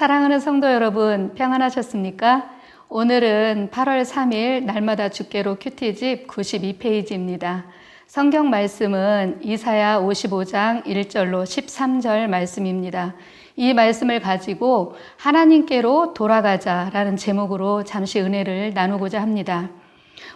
사랑하는 성도 여러분, 평안하셨습니까? 오늘은 8월 3일 날마다 주께로 큐티집 92페이지입니다. 성경 말씀은 이사야 55장 1절로 13절 말씀입니다. 이 말씀을 가지고 하나님께로 돌아가자라는 제목으로 잠시 은혜를 나누고자 합니다.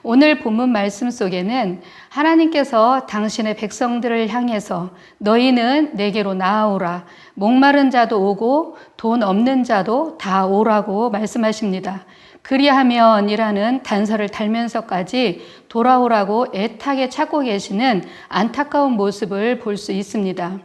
오늘 본문 말씀 속에는 하나님께서 당신의 백성들을 향해서 너희는 내게로 나아오라. 목마른 자도 오고 돈 없는 자도 다 오라고 말씀하십니다. 그리하면이라는 단서를 달면서까지 돌아오라고 애타게 찾고 계시는 안타까운 모습을 볼 수 있습니다.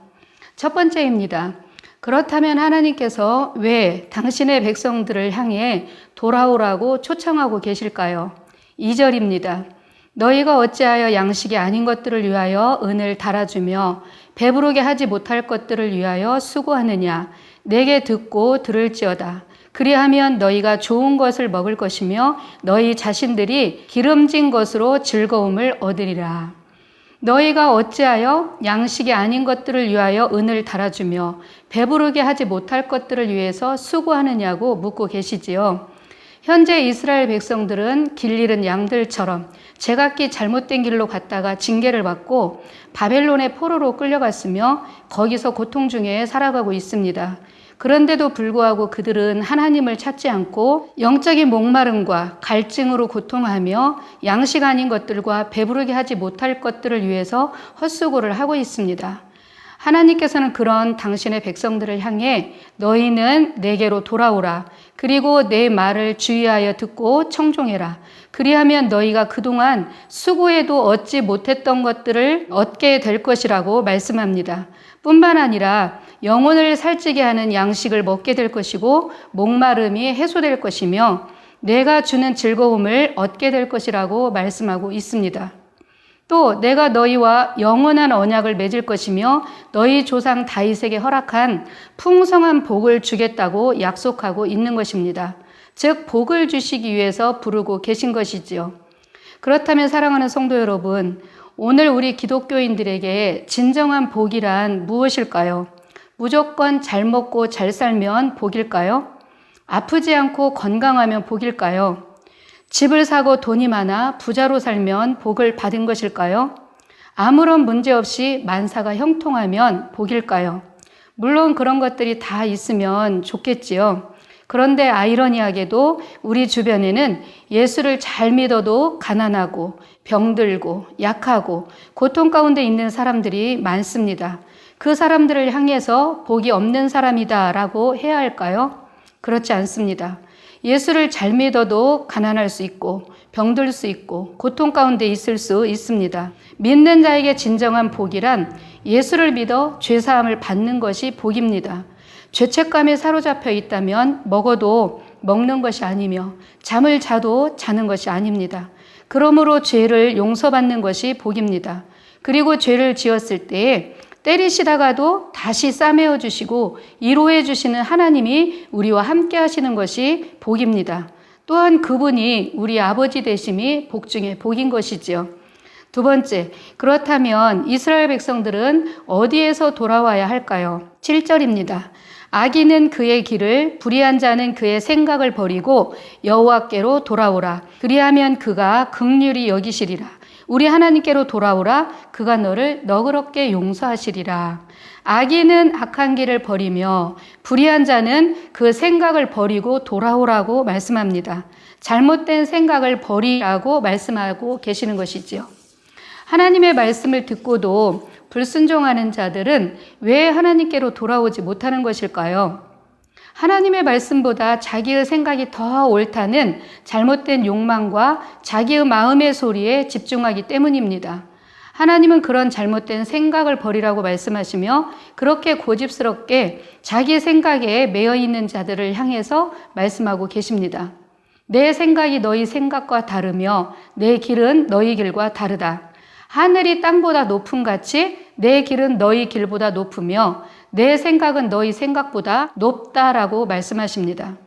첫 번째입니다. 그렇다면 하나님께서 왜 당신의 백성들을 향해 돌아오라고 초청하고 계실까요? 2절입니다. 너희가 어찌하여 양식이 아닌 것들을 위하여 은을 달아주며 배부르게 하지 못할 것들을 위하여 수고하느냐 내게 듣고 들을지어다 그리하면 너희가 좋은 것을 먹을 것이며 너희 자신들이 기름진 것으로 즐거움을 얻으리라 너희가 어찌하여 양식이 아닌 것들을 위하여 은을 달아주며 배부르게 하지 못할 것들을 위해서 수고하느냐고 묻고 계시지요. 현재 이스라엘 백성들은 길 잃은 양들처럼 제각기 잘못된 길로 갔다가 징계를 받고 바벨론의 포로로 끌려갔으며 거기서 고통 중에 살아가고 있습니다. 그런데도 불구하고 그들은 하나님을 찾지 않고 영적인 목마름과 갈증으로 고통하며 양식 아닌 것들과 배부르게 하지 못할 것들을 위해서 헛수고를 하고 있습니다. 하나님께서는 그런 당신의 백성들을 향해 너희는 내게로 돌아오라. 그리고 내 말을 주의하여 듣고 청종해라. 그리하면 너희가 그동안 수고해도 얻지 못했던 것들을 얻게 될 것이라고 말씀합니다. 뿐만 아니라 영혼을 살찌게 하는 양식을 먹게 될 것이고 목마름이 해소될 것이며 내가 주는 즐거움을 얻게 될 것이라고 말씀하고 있습니다. 또 내가 너희와 영원한 언약을 맺을 것이며 너희 조상 다윗에게 허락한 풍성한 복을 주겠다고 약속하고 있는 것입니다. 즉 복을 주시기 위해서 부르고 계신 것이지요. 그렇다면 사랑하는 성도 여러분, 오늘 우리 기독교인들에게 진정한 복이란 무엇일까요? 무조건 잘 먹고 잘 살면 복일까요? 아프지 않고 건강하면 복일까요? 집을 사고 돈이 많아 부자로 살면 복을 받은 것일까요? 아무런 문제 없이 만사가 형통하면 복일까요? 물론 그런 것들이 다 있으면 좋겠지요. 그런데 아이러니하게도 우리 주변에는 예수를 잘 믿어도 가난하고 병들고 약하고 고통 가운데 있는 사람들이 많습니다. 그 사람들을 향해서 복이 없는 사람이다라고 해야 할까요? 그렇지 않습니다. 예수를 잘 믿어도 가난할 수 있고 병들 수 있고 고통 가운데 있을 수 있습니다. 믿는 자에게 진정한 복이란 예수를 믿어 죄 사함을 받는 것이 복입니다. 죄책감에 사로잡혀 있다면 먹어도 먹는 것이 아니며 잠을 자도 자는 것이 아닙니다. 그러므로 죄를 용서받는 것이 복입니다. 그리고 죄를 지었을 때에 때리시다가도 다시 싸매어 주시고 이로해 주시는 하나님이 우리와 함께 하시는 것이 복입니다. 또한 그분이 우리 아버지 되심이 복 중에 복인 것이지요. 두 번째, 그렇다면 이스라엘 백성들은 어디에서 돌아와야 할까요? 7절입니다. 악인은 그의 길을 불의한 자는 그의 생각을 버리고 여호와께로 돌아오라. 그리하면 그가 극률이 여기시리라. 우리 하나님께로 돌아오라 그가 너를 너그럽게 용서하시리라. 악인은 악한 길을 버리며 불의한 자는 그 생각을 버리고 돌아오라고 말씀합니다. 잘못된 생각을 버리라고 말씀하고 계시는 것이지요. 하나님의 말씀을 듣고도 불순종하는 자들은 왜 하나님께로 돌아오지 못하는 것일까요? 하나님의 말씀보다 자기의 생각이 더 옳다는 잘못된 욕망과 자기의 마음의 소리에 집중하기 때문입니다. 하나님은 그런 잘못된 생각을 버리라고 말씀하시며 그렇게 고집스럽게 자기 생각에 매여 있는 자들을 향해서 말씀하고 계십니다. 내 생각이 너희 생각과 다르며 내 길은 너희 길과 다르다. 하늘이 땅보다 높음 같이 내 길은 너희 길보다 높으며 내 생각은 너희 생각보다 높다라고 말씀하십니다.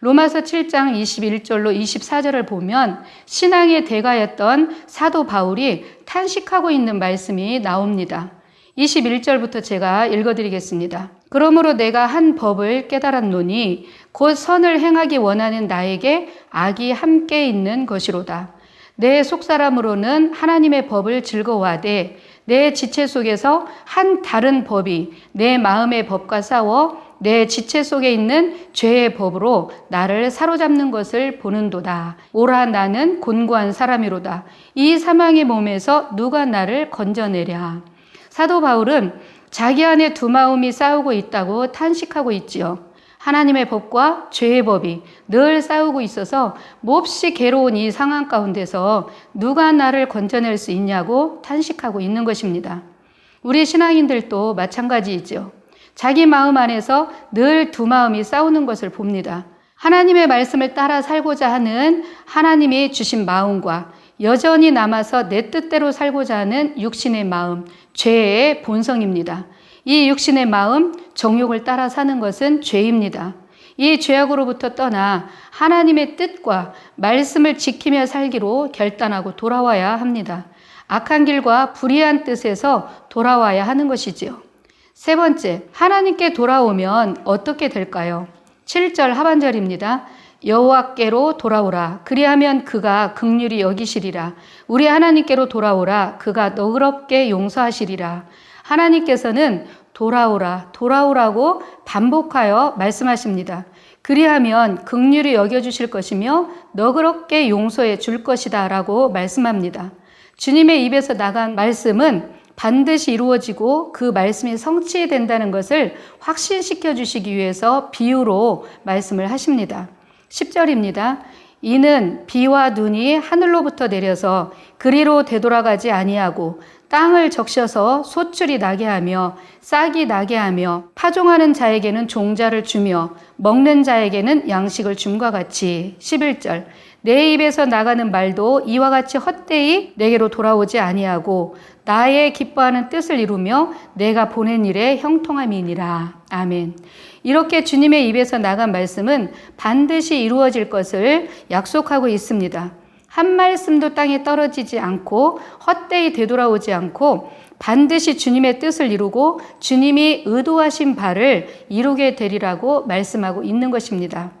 로마서 7장 21절로 24절을 보면 신앙의 대가였던 사도 바울이 탄식하고 있는 말씀이 나옵니다. 21절부터 제가 읽어드리겠습니다. 그러므로 내가 한 법을 깨달았노니 곧 선을 행하기 원하는 나에게 악이 함께 있는 것이로다. 내 속사람으로는 하나님의 법을 즐거워하되 내 지체 속에서 한 다른 법이 내 마음의 법과 싸워 내 지체 속에 있는 죄의 법으로 나를 사로잡는 것을 보는도다. 오라 나는 곤고한 사람이로다. 이 사망의 몸에서 누가 나를 건져내랴. 사도 바울은 자기 안에 두 마음이 싸우고 있다고 탄식하고 있지요. 하나님의 법과 죄의 법이 늘 싸우고 있어서 몹시 괴로운 이 상황 가운데서 누가 나를 건져낼 수 있냐고 탄식하고 있는 것입니다. 우리 신앙인들도 마찬가지이죠. 자기 마음 안에서 늘 두 마음이 싸우는 것을 봅니다. 하나님의 말씀을 따라 살고자 하는 하나님이 주신 마음과 여전히 남아서 내 뜻대로 살고자 하는 육신의 마음, 죄의 본성입니다. 이 육신의 마음, 정욕을 따라 사는 것은 죄입니다. 이 죄악으로부터 떠나 하나님의 뜻과 말씀을 지키며 살기로 결단하고 돌아와야 합니다. 악한 길과 불의한 뜻에서 돌아와야 하는 것이지요. 세 번째, 하나님께 돌아오면 어떻게 될까요? 7절 하반절입니다. 여호와께로 돌아오라. 그리하면 그가 극률이 여기시리라. 우리 하나님께로 돌아오라. 그가 너그럽게 용서하시리라. 하나님께서는 돌아오라, 돌아오라고 반복하여 말씀하십니다. 그리하면 극률이 여겨주실 것이며 너그럽게 용서해 줄 것이다 라고 말씀합니다. 주님의 입에서 나간 말씀은 반드시 이루어지고 그 말씀이 성취된다는 것을 확신시켜 주시기 위해서 비유로 말씀을 하십니다. 10절입니다. 이는 비와 눈이 하늘로부터 내려서 그리로 되돌아가지 아니하고 땅을 적셔서 소출이 나게 하며 싹이 나게 하며 파종하는 자에게는 종자를 주며 먹는 자에게는 양식을 줌과 같이 11절 내 입에서 나가는 말도 이와 같이 헛되이 내게로 돌아오지 아니하고 나의 기뻐하는 뜻을 이루며 내가 보낸 일에 형통함이니라. 아멘. 이렇게 주님의 입에서 나간 말씀은 반드시 이루어질 것을 약속하고 있습니다. 한 말씀도 땅에 떨어지지 않고 헛되이 되돌아오지 않고 반드시 주님의 뜻을 이루고 주님이 의도하신 바를 이루게 되리라고 말씀하고 있는 것입니다.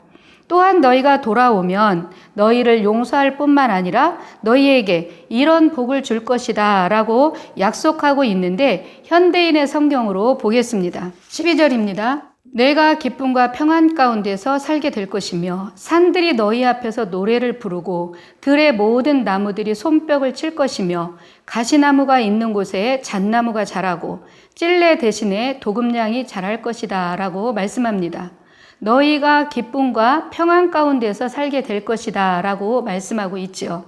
또한 너희가 돌아오면 너희를 용서할 뿐만 아니라 너희에게 이런 복을 줄 것이다 라고 약속하고 있는데 현대인의 성경으로 보겠습니다. 12절입니다. 내가 기쁨과 평안 가운데서 살게 될 것이며 산들이 너희 앞에서 노래를 부르고 들의 모든 나무들이 손뼉을 칠 것이며 가시나무가 있는 곳에 잣나무가 자라고 찔레 대신에 도금냥이 자랄 것이다 라고 말씀합니다. 너희가 기쁨과 평안 가운데서 살게 될 것이다 라고 말씀하고 있지요.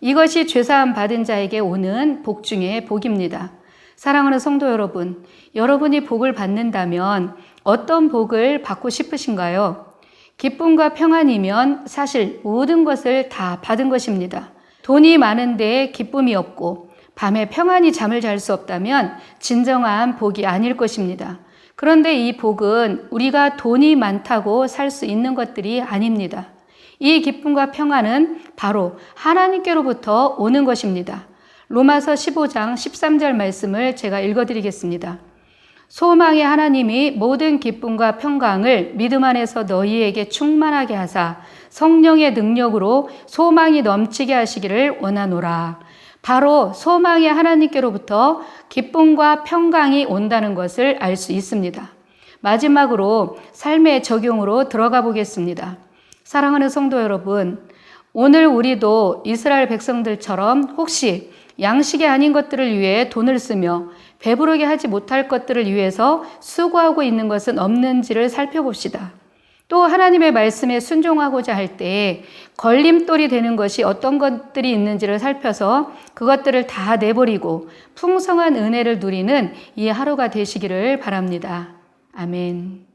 이것이 죄사함 받은 자에게 오는 복 중의 복입니다. 사랑하는 성도 여러분, 여러분이 복을 받는다면 어떤 복을 받고 싶으신가요? 기쁨과 평안이면 사실 모든 것을 다 받은 것입니다. 돈이 많은데 기쁨이 없고 밤에 평안히 잠을 잘 수 없다면 진정한 복이 아닐 것입니다. 그런데 이 복은 우리가 돈이 많다고 살 수 있는 것들이 아닙니다. 이 기쁨과 평안은 바로 하나님께로부터 오는 것입니다. 로마서 15장 13절 말씀을 제가 읽어드리겠습니다. 소망의 하나님이 모든 기쁨과 평강을 믿음 안에서 너희에게 충만하게 하사 성령의 능력으로 소망이 넘치게 하시기를 원하노라. 바로 소망의 하나님께로부터 기쁨과 평강이 온다는 것을 알 수 있습니다. 마지막으로 삶의 적용으로 들어가 보겠습니다. 사랑하는 성도 여러분, 오늘 우리도 이스라엘 백성들처럼 혹시 양식이 아닌 것들을 위해 돈을 쓰며 배부르게 하지 못할 것들을 위해서 수고하고 있는 것은 없는지를 살펴봅시다. 또 하나님의 말씀에 순종하고자 할 때 걸림돌이 되는 것이 어떤 것들이 있는지를 살펴서 그것들을 다 내버리고 풍성한 은혜를 누리는 이 하루가 되시기를 바랍니다. 아멘.